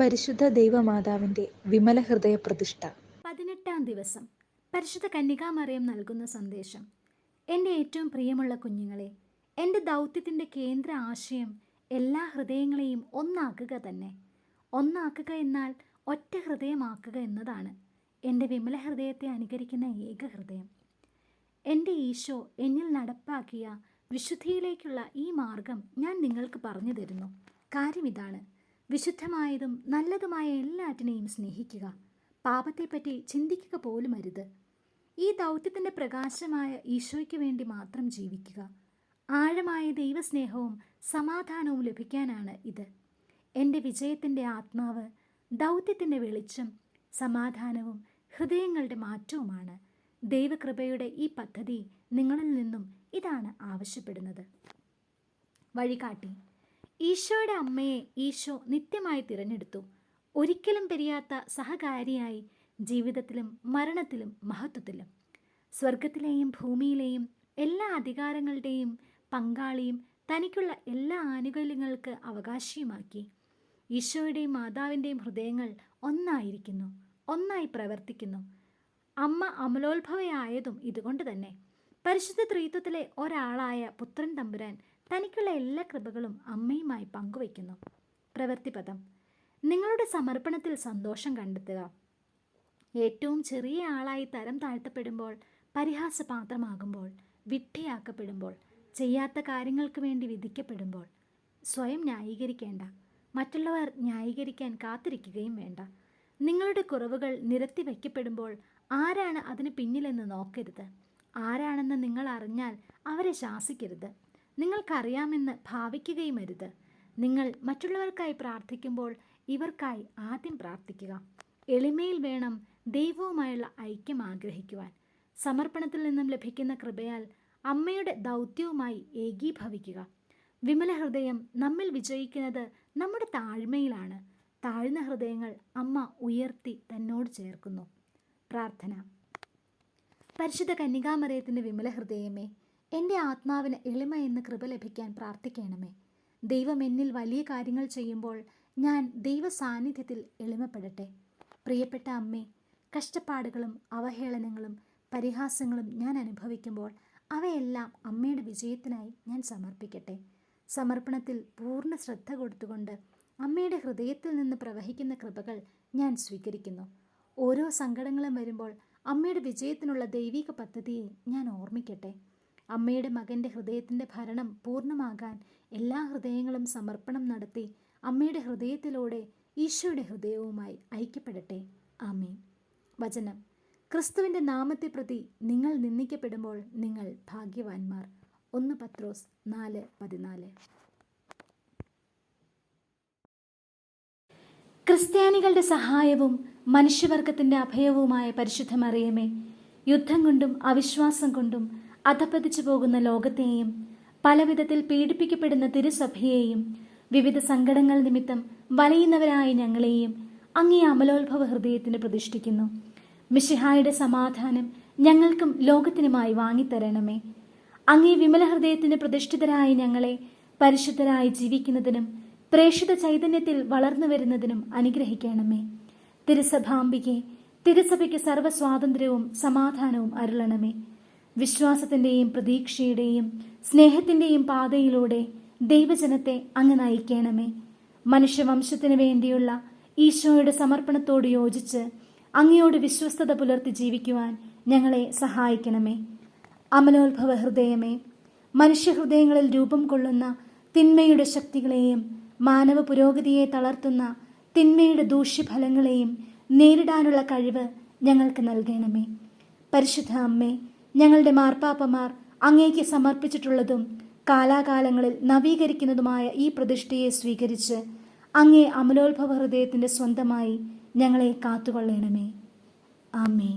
പരിശുദ്ധ ദൈവമാതാവിന്റെ വിമല ഹൃദയ പ്രതിഷ്ഠ. പതിനെട്ടാം ദിവസം. പരിശുദ്ധ കന്യകാമറിയം നൽകുന്ന സന്ദേശം. എന്റെ ഏറ്റവും പ്രിയമുള്ള കുഞ്ഞുങ്ങളെ എന്റെ ദൗത്യത്തിന്റെ കേന്ദ്ര ആശയം എല്ലാ ഹൃദയങ്ങളെയും ഒന്നാക്കുക തന്നെ. ഒന്നാക്കുക എന്നാൽ ഒറ്റ ഹൃദയമാക്കുക എന്നതാണ് എന്റെ വിമല ഹൃദയത്തെ അനുകരിക്കുന്ന ഏക ഹൃദയം. എന്റെ ഈശോ എന്നിൽ നടപ്പാക്കിയ വിശുദ്ധിയിലേക്കുള്ള ഈ മാർഗം ഞാൻ നിങ്ങൾക്ക് പറഞ്ഞു തരുന്നു. കാര്യം ഇതാണ്. വിശുദ്ധമായതും നല്ലതുമായ എല്ലാറ്റിനെയും സ്നേഹിക്കുക. പാപത്തെപ്പറ്റി ചിന്തിക്കുക പോലും അരുത് ഈ ദൗത്യത്തിന്റെ പ്രകാശമായ ഈശോയ്ക്ക് വേണ്ടി മാത്രം ജീവിക്കുക. ആഴമായ ദൈവസ്നേഹവും സമാധാനവും ലഭിക്കാനാണ് ഇത്. എന്റെ വിജയത്തിന്റെ ആത്മാവ് ദൗത്യത്തിന്റെ വെളിച്ചം സമാധാനവും ഹൃദയങ്ങളുടെ മാറ്റവുമാണ്. ദൈവകൃപയുടെ ഈ പദ്ധതി നിങ്ങളിൽ നിന്നും ഇതാണ് ആവശ്യപ്പെടുന്നത്. വഴികാട്ടി. ഈശോയുടെ അമ്മയെ ഈശോ നിത്യമായി തിരഞ്ഞെടുത്തു. ഒരിക്കലും പിരിയാത്ത സഹകാരിയായി ജീവിതത്തിലും മരണത്തിലും മഹത്വത്തിലും. സ്വർഗത്തിലെയും ഭൂമിയിലെയും എല്ലാ അധികാരങ്ങളുടെയും പങ്കാളിയും തനിക്കുള്ള എല്ലാ ആനുകൂല്യങ്ങൾക്ക് അവകാശിയുമാക്കി. ഈശോയുടെയും മാതാവിന്റെയും ഹൃദയങ്ങൾ ഒന്നായിരിക്കുന്നു ഒന്നായി പ്രവർത്തിക്കുന്നു. അമ്മ അമലോത്ഭവയായതും ഇതുകൊണ്ട് തന്നെ. പരിശുദ്ധ ത്രീത്വത്തിലെ ഒരാളായ പുത്രൻ തമ്പുരാൻ തനിക്കുള്ള എല്ലാ കൃപകളും അമ്മയുമായി പങ്കുവയ്ക്കുന്നു. പ്രവൃത്തിപദം നിങ്ങളുടെ സമർപ്പണത്തിൽ സന്തോഷം കണ്ടെത്തുക. ഏറ്റവും ചെറിയ ആളായി തരം താഴ്ത്തപ്പെടുമ്പോൾ പരിഹാസപാത്രമാകുമ്പോൾ വിഡ്ഢിയാക്കപ്പെടുമ്പോൾ ചെയ്യാത്ത കാര്യങ്ങൾക്ക് വേണ്ടി വിധിക്കപ്പെടുമ്പോൾ സ്വയം ന്യായീകരിക്കേണ്ട. മറ്റുള്ളവർ ന്യായീകരിക്കാൻ കാത്തിരിക്കുകയും വേണ്ട. നിങ്ങളുടെ കുറവുകൾ നിരത്തി വയ്ക്കപ്പെടുമ്പോൾ ആരാണ് അതിന് പിന്നിലെന്ന് നോക്കരുത്. ആരാണെന്ന് നിങ്ങൾ അറിഞ്ഞാൽ അവരെ ശാസിക്കരുത്. നിങ്ങൾക്കറിയാമെന്ന് ഭാവിക്കുകയും അരുത് നിങ്ങൾ മറ്റുള്ളവർക്കായി പ്രാർത്ഥിക്കുമ്പോൾ ഇവർക്കായി ആദ്യം പ്രാർത്ഥിക്കുക. എളിമയിൽ വേണം ദൈവവുമായുള്ള ഐക്യം ആഗ്രഹിക്കുവാൻ. സമർപ്പണത്തിൽ നിന്നും ലഭിക്കുന്ന കൃപയാൽ അമ്മയുടെ ദൗത്യവുമായി ഏകീഭവിക്കുക. വിമല ഹൃദയം നമ്മിൽ വിജയിക്കുന്നത് നമ്മുടെ താഴ്മയിലാണ്. താഴ്ന്ന ഹൃദയങ്ങൾ അമ്മ ഉയർത്തി തന്നോട് ചേർക്കുന്നു. പ്രാർത്ഥന. പരിശുദ്ധ കന്യകാമറിയത്തിന്റെ വിമല ഹൃദയമേ എന്റെ ആത്മാവിന് എളിമ എന്ന് കൃപ ലഭിക്കാൻ പ്രാർത്ഥിക്കണമേ. ദൈവം എന്നിൽ വലിയ കാര്യങ്ങൾ ചെയ്യുമ്പോൾ ഞാൻ ദൈവ സാന്നിധ്യത്തിൽ എളിമപ്പെടട്ടെ. പ്രിയപ്പെട്ട അമ്മേ കഷ്ടപ്പാടുകളും അവഹേളനങ്ങളും പരിഹാസങ്ങളും ഞാൻ അനുഭവിക്കുമ്പോൾ അവയെല്ലാം അമ്മയുടെ വിജയത്തിനായി ഞാൻ സമർപ്പിക്കട്ടെ. സമർപ്പണത്തിൽ പൂർണ ശ്രദ്ധ കൊടുത്തുകൊണ്ട് അമ്മയുടെ ഹൃദയത്തിൽ നിന്ന് പ്രവഹിക്കുന്ന കൃപകൾ ഞാൻ സ്വീകരിക്കുന്നു. ഓരോ സങ്കടങ്ങളും വരുമ്പോൾ അമ്മയുടെ വിജയത്തിനുള്ള ദൈവിക പദ്ധതിയെ ഞാൻ ഓർമ്മിക്കട്ടെ. അമ്മയുടെ മകന്റെ ഹൃദയത്തിന്റെ ഭരണം പൂർണമാകാൻ എല്ലാ ഹൃദയങ്ങളും സമർപ്പണം നടത്തി അമ്മയുടെ ഹൃദയത്തിലൂടെ ഈശോയുടെ ഹൃദയവുമായി ഐക്യപ്പെടട്ടെ. ആമേൻ. വചനം. ക്രിസ്തുവിന്റെ നാമത്തെ പ്രതി നിങ്ങൾ നിന്ദിക്കപ്പെടുമ്പോൾ നിങ്ങൾ ഭാഗ്യവാന്മാർ. ഒന്ന് പത്രോസ് നാല് പതിനാല്. ക്രിസ്ത്യാനികളുടെ സഹായവും മനുഷ്യവർഗത്തിന്റെ അഭയവുമായ പരിശുദ്ധമറിയമേ യുദ്ധം കൊണ്ടും അവിശ്വാസം കൊണ്ടും അധപ്പതിച്ചു പോകുന്ന ലോകത്തെയും പലവിധത്തിൽ പീഡിപ്പിക്കപ്പെടുന്ന തിരുസഭയെയും വിവിധ സങ്കടങ്ങൾ നിമിത്തം വലയുന്നവരായ ഞങ്ങളെയും അങ്ങേ അമലോത്ഭവ ഹൃദയത്തിന് പ്രതിഷ്ഠിക്കുന്നു. മിഷിഹായുടെ സമാധാനം ഞങ്ങൾക്കും ലോകത്തിനുമായി വാങ്ങിത്തരണമേ. അങ്ങേ വിമല ഹൃദയത്തിന് പ്രതിഷ്ഠിതരായ ഞങ്ങളെ പരിശുദ്ധരായി ജീവിക്കുന്നതിനും പ്രേക്ഷിത ചൈതന്യത്തിൽ വളർന്നു വരുന്നതിനും അനുഗ്രഹിക്കണമേ. തിരുസഭാംബികെ തിരുസഭയ്ക്ക് സർവസ്വാതന്ത്ര്യവും സമാധാനവും അരുളണമേ. വിശ്വാസത്തിന്റെയും പ്രതീക്ഷയുടെയും സ്നേഹത്തിന്റെയും പാതയിലൂടെ ദൈവജനത്തെ അങ്ങ് നയിക്കണമേ. മനുഷ്യവംശത്തിന് വേണ്ടിയുള്ള ഈശോയുടെ സമർപ്പണത്തോട് യോജിച്ച് അങ്ങയോട് വിശ്വസ്തത പുലർത്തി ജീവിക്കുവാൻ ഞങ്ങളെ സഹായിക്കണമേ. അമലോത്ഭവ ഹൃദയമേ മനുഷ്യഹൃദയങ്ങളിൽ രൂപം കൊള്ളുന്ന തിന്മയുടെ ശക്തികളെയും മാനവ പുരോഗതിയെ തളർത്തുന്ന തിന്മയുടെ ദൂഷ്യഫലങ്ങളെയും നേരിടാനുള്ള കഴിവ് ഞങ്ങൾക്ക് നൽകണമേ. പരിശുദ്ധ അമ്മേ ഞങ്ങളുടെ മാർപ്പാപ്പമാർ അങ്ങേക്ക് സമർപ്പിച്ചിട്ടുള്ളതും കാലാകാലങ്ങളിൽ നവീകരിക്കുന്നതുമായ ഈ പ്രതിഷ്ഠയെ സ്വീകരിച്ച് അങ്ങേ അമലോത്ഭവ ഹൃദയത്തിന്റെ സ്വന്തമായി ഞങ്ങളെ കാത്തുകൊള്ളണമേ. ആമേൻ.